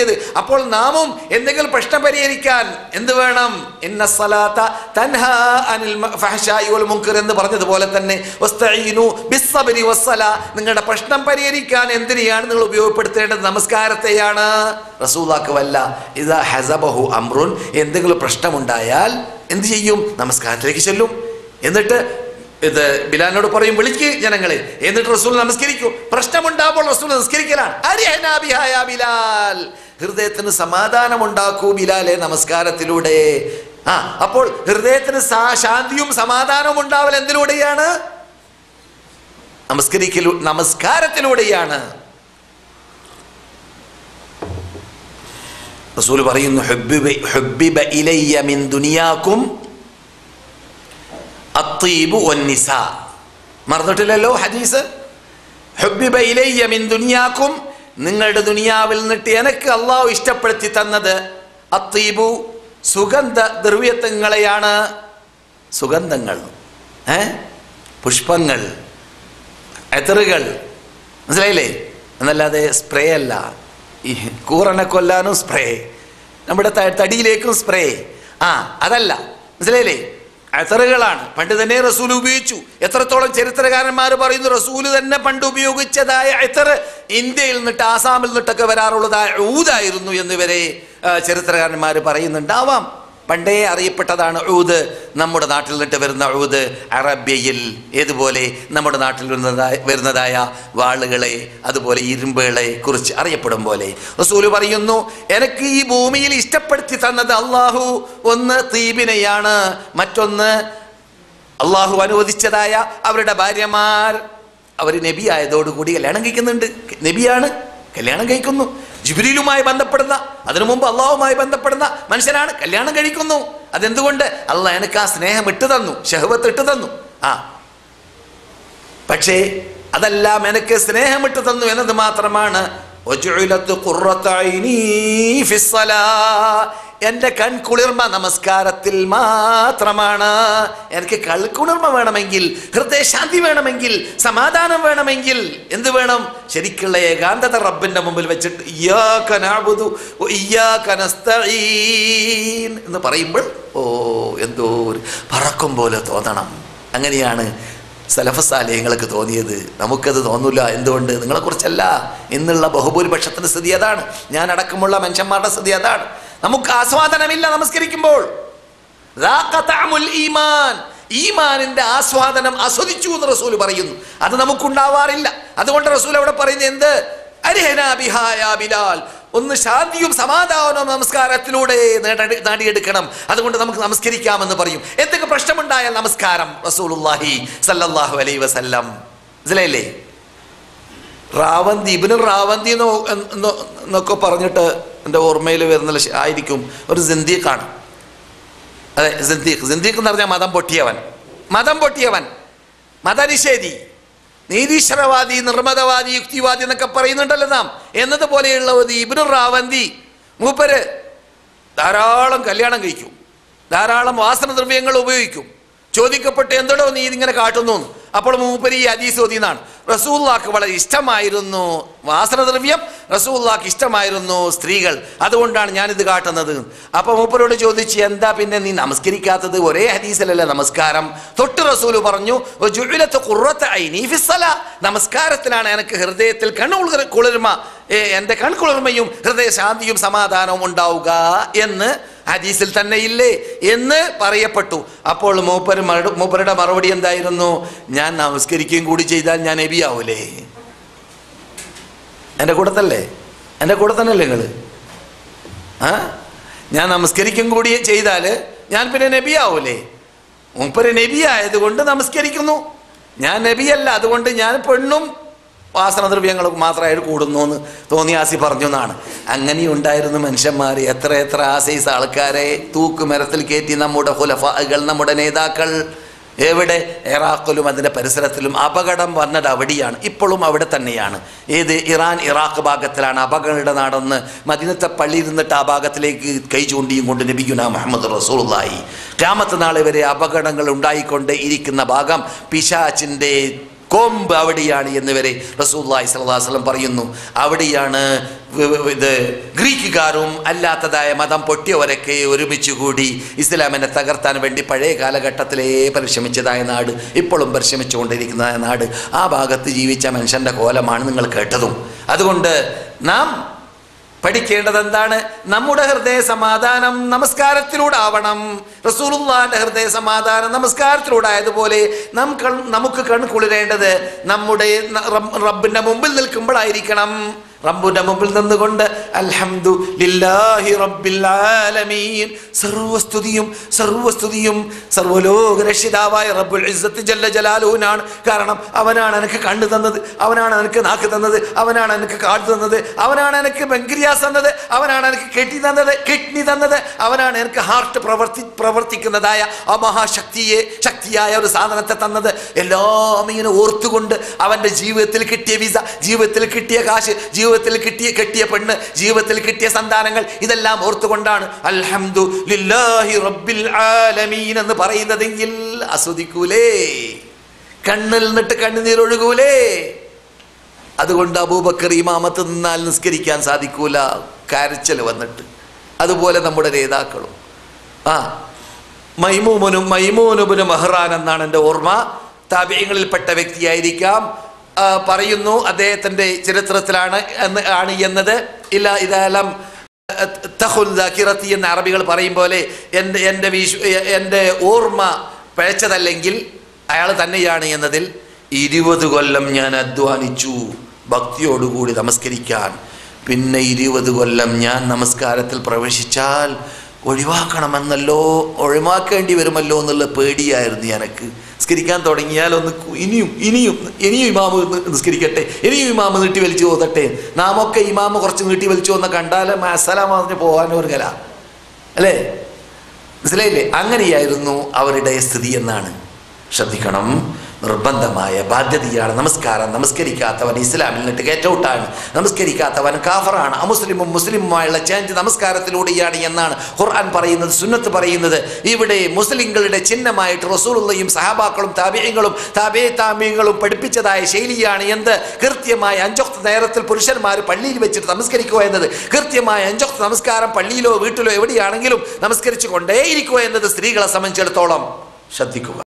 എഴുതിയത് അപ്പോൾ നാമും എന്തെങ്കിലും പ്രശ്നം പരിഹരിക്കാൻ എന്ത് വേണം? തൻഹ അനിൽ മ- വൽ മുൻകർ എന്ന് പറഞ്ഞതുപോലെ തന്നെ നിങ്ങളുടെ പ്രശ്നം പരിഹരിക്കാൻ എന്തിനെയാണ് നിങ്ങൾ ഉപയോഗപ്പെടുത്തേണ്ടത്? നമസ്കാരത്തെയാണ്. റസൂലാക്കുവല്ല ഇതാ ഹസബഹു അമ്രുൻ എന്തെങ്കിലും പ്രശ്നമുണ്ടായാൽ എന്ത് ചെയ്യും? നമസ്കാരത്തിലേക്ക് ചെല്ലും. എന്നിട്ട് ഇത് ബിലാലിനോട് പറയും വിളിക്ക് ജനങ്ങളെ. എന്നിട്ട് റസൂൽ നമസ്കരിക്കൂ. പ്രശ്നമുണ്ടാകുമ്പോൾ റസൂൽ നമസ്കരിക്കലാണ്. ബിലാൽ. ഹൃദയത്തിന് സമാധാനം ഉണ്ടാക്കൂ ബിലാലെ നമസ്കാരത്തിലൂടെ. ആ അപ്പോൾ ഹൃദയത്തിന് ശാന്തിയും സമാധാനവും ഉണ്ടാവൽ എന്തിലൂടെയാണ്? നമസ്കരിക്കലു നമസ്കാരത്തിലൂടെയാണ്. റസൂൽ പറയുന്നു ഹുബ്ബിബ ഇലയ്യ മിൻ ദുനിയാക്കും അത്തീബു ഒന്നിസ മറന്നിട്ടില്ലല്ലോ ഹദീസ്? ഇലയ്യ മിൻ ദുനിയാക്കും. നിങ്ങളുടെ ദുനിയാവിൽ നിന്നിട്ട് എനിക്ക് അള്ളാഹു ഇഷ്ടപ്പെടുത്തി തന്നത് അത്തീബു സുഗന്ധ ദ്രവ്യത്വങ്ങളെയാണ്. സുഗന്ധങ്ങൾ. ഏ? പുഷ്പങ്ങൾ. എതറുകൾ. മനസ്സിലായില്ലേ? എന്നല്ലാതെ സ്പ്രേ അല്ല. ഈ കൂറനെ കൊല്ലാനും സ്പ്രേ നമ്മുടെ തടിയിലേക്കും സ്പ്രേ ആ അതല്ല. മനസ്സിലായില്ലേ? എത്തറുകളാണ് പണ്ട് തന്നെ റസൂൽ ഉപയോഗിച്ചു. എത്രത്തോളം ചരിത്രകാരന്മാർ പറയുന്നു റസൂൽ തന്നെ പണ്ട് ഉപയോഗിച്ചതായ എത്ര? ഇന്ത്യയിൽ നിന്നിട്ട് ആസാമിൽ നിന്നിട്ടൊക്കെ വരാറുള്ളതായ ഊതായിരുന്നു എന്നിവരെ വരെ ചരിത്രകാരന്മാർ പറയുന്നുണ്ടാവാം. പണ്ടേ അറിയപ്പെട്ടതാണ് ഊത് നമ്മുടെ നാട്ടിൽ നിന്നിട്ട് വരുന്ന ഊത് അറബ്യയിൽ ഏതുപോലെ നമ്മുടെ നാട്ടിൽ വരുന്നതായ വരുന്നതായ വാളുകളെ അതുപോലെ ഇരുമ്പുകളെ കുറിച്ച് അറിയപ്പെടും പോലെ. റസൂൽ പറയുന്നു എനിക്ക് ഈ ഭൂമിയിൽ ഇഷ്ടപ്പെടുത്തി തന്നത് അള്ളാഹു ഒന്ന് തീബിനെയാണ് മറ്റൊന്ന് അള്ളാഹു അനുവദിച്ചതായ അവരുടെ ഭാര്യമാർ അവർ നബി ആയതോടുകൂടി കല്യാണം കഴിക്കുന്നുണ്ട്. നബിയാണ് കല്യാണം കഴിക്കുന്നു. ജിബ്രീലുമായി ബന്ധപ്പെടുന്ന അതിനു മുമ്പ് അള്ളാഹുമായി ബന്ധപ്പെടുന്ന മനുഷ്യനാണ്. കല്യാണം കഴിക്കുന്നു. അതെന്തുകൊണ്ട്? അള്ളാഹ് എനിക്ക് ആ സ്നേഹം ഇട്ടു തന്നു ഷെഹബത്ത് ഇട്ടു തന്നു. ആ. പക്ഷേ അതെല്ലാം എനിക്ക് സ്നേഹം ഇട്ടു തന്നു എന്നത് മാത്രമാണ്. എന്റെ കൺകുളിർമ നമസ്കാരത്തിൽ മാത്രമാണ്. എനിക്ക് കൾക്കുളിർമ വേണമെങ്കിൽ ഹൃദയശാന്തി വേണമെങ്കിൽ സമാധാനം വേണമെങ്കിൽ എന്ത് വേണം? ശരിക്കുള്ള ഏകാന്തത റബ്ബിന്റെ മുമ്പിൽ വെച്ചിട്ട് എന്ന് പറയുമ്പോൾ ഓ എന്തോ ഒരു പറക്കും പോലെ തോന്നണം. അങ്ങനെയാണ് സലഫസാലയങ്ങൾക്ക് തോന്നിയത്. നമുക്കത് തോന്നില്ല എന്തുകൊണ്ട്? നിങ്ങളെക്കുറിച്ചല്ല. ഇന്നുള്ള ബഹുഭൂരിപക്ഷത്തിന്റെ സ്ഥിതി അതാണ്. ഞാൻ അടക്കമുള്ള മനുഷ്യന്മാരുടെ സ്ഥിതി അതാണ്. നമുക്ക് ആസ്വാദനമില്ല നമസ്കരിക്കുമ്പോൾ. ഈമാൻ. ഈമാനിന്റെ ആസ്വാദനം ആസ്വദിച്ചു എന്ന് റസൂൽ പറയുന്നു. അത് നമുക്കുണ്ടാവാറില്ല. അതുകൊണ്ട് റസൂൽ അവിടെ പറയുന്നത് എന്ത്? ബിലാൽ. ഒന്ന് ശാന്തിയും സമാധാനവും നമസ്കാരത്തിലൂടെ നേടിയെടുക്കണം. അതുകൊണ്ട് നമുക്ക് നമസ്കരിക്കാമെന്ന് പറയും. എന്തൊക്കെ പ്രശ്നമുണ്ടായാൽ നമസ്കാരം റസൂലുല്ലാഹി സല്ലാഹു അലൈ വസല്ലം. ഇതിലല്ലേ റാവന്തി ഇബിനും റാവന്തി എന്നൊക്കെ പറഞ്ഞിട്ട് എന്റെ ഓർമ്മയിൽ വരുന്ന ആയിരിക്കും ഒരു സിന്ദീഖാണ് അതെ സിന്ദീഖ്. സിന്ദീഖ് എന്ന് പറഞ്ഞാൽ മതം പൊട്ടിയവൻ. മതം പൊട്ടിയവൻ. മതനിഷേധി. നീതീശ്വരവാദി നിർമ്മതവാദി യുക്തിവാദി എന്നൊക്കെ പറയുന്നുണ്ടല്ലോ നാം. എന്നതുപോലെയുള്ള ഒരു ഇബ്നു റാവന്തി മൂപ്പര് ധാരാളം കല്യാണം കഴിക്കും. ധാരാളം വാസനദ്രവ്യങ്ങൾ ഉപയോഗിക്കും. ചോദിക്കപ്പെട്ട് എന്തോടോ നീ ഇതിങ്ങനെ കാട്ടുന്നു അപ്പോൾ മൂപ്പര് ഈ ഹദീസ് ഓതിയെന്നാണ്. റസൂല്ലാക്ക് വളരെ ഇഷ്ടമായിരുന്നു വാസനദ്രവ്യം റസൂല്ലാക്ക് ഇഷ്ടമായിരുന്നു സ്ത്രീകൾ. അതുകൊണ്ടാണ് ഞാനിത് കാട്ടുന്നത്. അപ്പോൾ മൂപ്പരോട് ചോദിച്ചു എന്താ പിന്നെ നീ നമസ്കരിക്കാത്തത്? ഒരേ ഹദീസിലല്ല നമസ്കാരം? തൊട്ട് റസൂൽ പറഞ്ഞു. നമസ്കാരത്തിലാണ് എനിക്ക് ഹൃദയത്തിൽ കണ്ണുകുളിർ കുളിർമ എന്റെ കൺകുളിർമയും ഹൃദയശാന്തിയും സമാധാനവും ഉണ്ടാവുക എന്ന് ഹദീസിൽ തന്നെ ഇല്ലേ എന്ന് പറയപ്പെട്ടു. അപ്പോൾ മൂപ്പര് മൂപ്പരുടെ മറുപടി എന്തായിരുന്നു? ഞാൻ നമസ്കരിക്കുകയും കൂടി ചെയ്താൽ ഞാൻ നബിയാവൂലേ എന്റെ കൂടത്തല്ലേ? എന്റെ കൂടെ തന്നെയല്ലേ നിങ്ങൾ ആ? ഞാൻ നമസ്കരിക്കും കൂടി ചെയ്താൽ ഞാൻ പിന്നെ നബിയാവൂലേ? മൂപ്പര് നബി ആയതുകൊണ്ട് നമസ്കരിക്കുന്നു. ഞാൻ നബിയല്ല അതുകൊണ്ട് ഞാൻ പെണ്ണും വാസനദ്രവ്യങ്ങൾ മാത്രമായിട്ട് കൂടുന്നു എന്ന് തോന്നിയാസി പറഞ്ഞു എന്നാണ്. അങ്ങനെ അങ്ങനെയുണ്ടായിരുന്നു മനുഷ്യന്മാർ എത്ര എത്ര ആസൈസ് ആൾക്കാരെ തൂക്കുമരത്തിൽ കയറ്റി നമ്മുടെ ഹുലഫകൾ നമ്മുടെ നേതാക്കൾ. എവിടെ? ഇറാഖിലും അതിന്റെ പരിസരത്തിലും അപകടം വന്നത് അവിടെയാണ്. ഇപ്പോഴും അവിടെ തന്നെയാണ്. ഏത്? ഇറാൻ ഇറാഖ് ഭാഗത്തിലാണ് അപകട നാടെന്ന് മദിനത്തെ പള്ളിയിൽ നിന്നിട്ട് ആ ഭാഗത്തിലേക്ക് കൈ ചൂണ്ടിയും കൊണ്ട് ലഭിക്കുന്ന മുഹമ്മദ് റസൂലുള്ളാഹി. ക്യാമത്ത് നാളെ വരെ അപകടങ്ങൾ ഉണ്ടായിക്കൊണ്ട് ഇരിക്കുന്ന ഭാഗം പിശാച്ചിന്റെ കൊമ്പ് അവിടെയാണ് എന്ന് വരെ റസൂല്ലായി സലഹുസ്ലം പറയുന്നു. അവിടെയാണ് ഇത് ഗ്രീക്കുകാരും അല്ലാത്തതായ മതം പൊട്ടിയവരൊക്കെ ഒരുമിച്ച് കൂടി ഇസ്ലാമിനെ തകർത്താൻ വേണ്ടി പഴയ കാലഘട്ടത്തിലേ പരിശ്രമിച്ചതായ നാട് ഇപ്പോഴും പരിശ്രമിച്ചുകൊണ്ടിരിക്കുന്നതായ നാട്. ആ ഭാഗത്ത് ജീവിച്ച മനുഷ്യന്റെ കോലമാണ് നിങ്ങൾ കേട്ടതും. അതുകൊണ്ട് നാം പഠിക്കേണ്ടത് എന്താണ് നമ്മുടെ ഹൃദയ സമാധാനം നമസ്കാരത്തിലൂടെ ആവണം റസൂലുള്ളാന്റെ ഹൃദയ സമാധാനം നമസ്കാരത്തിലൂടെ ആയതുപോലെ നാം നമുക്ക് കൺകുളിരേണ്ടത് നമ്മുടെ റബ്ബിന്റെ മുമ്പിൽ നിൽക്കുമ്പോഴായിരിക്കണം. റബ്ബിന്റെ മുമ്പിൽ നിന്നുകൊണ്ട് അൽഹംദു ലില്ലാഹി റബ്ബിൽ ആലമീൻ. സർവസ്തുതിയും സർവസ്തുതിയും സർവലോക രക്ഷിതാവായ റബ്ബുൽ ഇസ്സത്ത് ജല്ല ജലാലുവിനാണ്. കാരണം അവനാണ് എനിക്ക് കണ്ണു തന്നത് അവനാണ് എനിക്ക് നാക്ക് തന്നത് അവനാണ് എനിക്ക് കാട് തന്നത് അവനാണ് എനിക്ക് ബംഗ്രിയാസ് തന്നത് അവനാണ് എനിക്ക് കെട്ടി തന്നത് കിഡ്നി തന്നത് അവനാണ് എനിക്ക് ഹാർട്ട് പ്രവർത്തി പ്രവർത്തിക്കുന്നതായ ആ മഹാശക്തിയെ ശക്തിയായ ഒരു സാധനത്തെ തന്നത്. എല്ലാം ഇങ്ങനെ ഓർത്തുകൊണ്ട് അവന്റെ ജീവിതത്തിൽ കിട്ടിയ വിസ ജീവിതത്തിൽ കിട്ടിയ കാശ് ജീവിതത്തിൽ കിട്ടിയ കെട്ടിയ പെണ്ണ് ജീവിതത്തിൽ കിട്ടിയ സന്താനങ്ങൾ ഇതെല്ലാം ഓർത്തുകൊണ്ടാണ് അൽഹംദു റബ്ബിൽ ആലമീൻ എന്ന് പറയുന്നതെങ്കിൽ ആസ്വദിക്കൂലേ. കണ്ണിൽ നിന്നിട്ട് കണ്ണുനീരൊഴുകൂലേ. അതുകൊണ്ട് അബൂബക്കർ ഇമാമത്ത് നിന്നാൽ നിസ്കരിക്കാൻ സാധിക്കൂല. കരച്ചൽ വന്നിട്ട്. അതുപോലെ നമ്മുടെ നേതാക്കളും ആ മൈമൂമനും മൈമൂനുബിന് മെഹ്റാൻ എന്നാണ് എന്റെ ഓർമ്മ. താപ്യങ്ങളിൽപ്പെട്ട വ്യക്തിയായിരിക്കാം. പറയുന്നു അദ്ദേഹത്തിന്റെ ചരിത്രത്തിലാണ് ആണ് എന്നത്. ഇല്ല ഇതെല്ലാം തഹുൽ ദാക്കിറത്തി എന്ന അറബികൾ പറയും പോലെ എന്റെ എന്റെ വിശ്വ എന്റെ ഓർമ്മ പിഴച്ചതല്ലെങ്കിൽ അയാൾ തന്നെയാണ് എന്നതിൽ ഇരുപത് കൊല്ലം ഞാൻ അധ്വാനിച്ചു ഭക്തിയോടുകൂടി നമസ്കരിക്കാൻ. പിന്നെ ഇരുപത് കൊല്ലം ഞാൻ നമസ്കാരത്തിൽ പ്രവേശിച്ചാൽ ഒഴിവാക്കണമെന്നല്ലോ ഒഴിവാക്കേണ്ടി വരുമല്ലോ എന്നുള്ള പേടിയായിരുന്നു എനിക്ക്. നിസ്കരിക്കാൻ തുടങ്ങിയാൽ ഒന്ന് ഇനിയും ഇനിയും ഇനിയും ഇമാമ് നിസ്കരിക്കട്ടെ ഇനിയും ഇമാമ് നീട്ടി വലിച്ചു പോകട്ടെ നാമൊക്കെ ഇമാമ് കുറച്ച് നീട്ടി വലിച്ചു വന്ന കണ്ടാൽ അസലാം പറഞ്ഞ് പോകാൻ ഒരു കല. അല്ലേ? മനസ്സിലായില്ലേ? അങ്ങനെയായിരുന്നു അവരുടെ സ്ഥിതി എന്നാണ്. ശ്രദ്ധിക്കണം. നിർബന്ധമായ ബാധ്യതയാണ്. നമസ്കാരം. നമസ്കരിക്കാത്തവൻ ഇസ്ലാമിൽ നിന്നിട്ട് കേറ്റൗട്ടാണ് നമസ്കരിക്കാത്തവൻ കാഫറാണ് അമുസ്ലിമും മുസ്ലിമുമായുള്ള ചേഞ്ച് നമസ്കാരത്തിലൂടെയാണ് എന്നാണ് ഖുർആൻ പറയുന്നത് സുന്നത്ത് പറയുന്നത്. ഇവിടെ മുസ്ലിങ്ങളുടെ ചിഹ്നമായിട്ട് റസൂലുള്ളയും സഹാബാക്കളും താബിയങ്ങളും താബേ താമ്യങ്ങളും പഠിപ്പിച്ചതായ ശൈലിയാണ് എന്ത്? കൃത്യമായ അഞ്ചൊക്ത നേരത്തിൽ പുരുഷന്മാർ പള്ളിയിൽ വെച്ചിട്ട് നമസ്കരിക്കുക എന്നത്. കൃത്യമായ അഞ്ചൊക്ത നമസ്കാരം പള്ളിയിലോ വീട്ടിലോ എവിടെയാണെങ്കിലും നമസ്കരിച്ചു കൊണ്ടേയിരിക്കുക എന്നത് സ്ത്രീകളെ സംബന്ധിച്ചിടത്തോളം ശ്രദ്ധിക്കുക.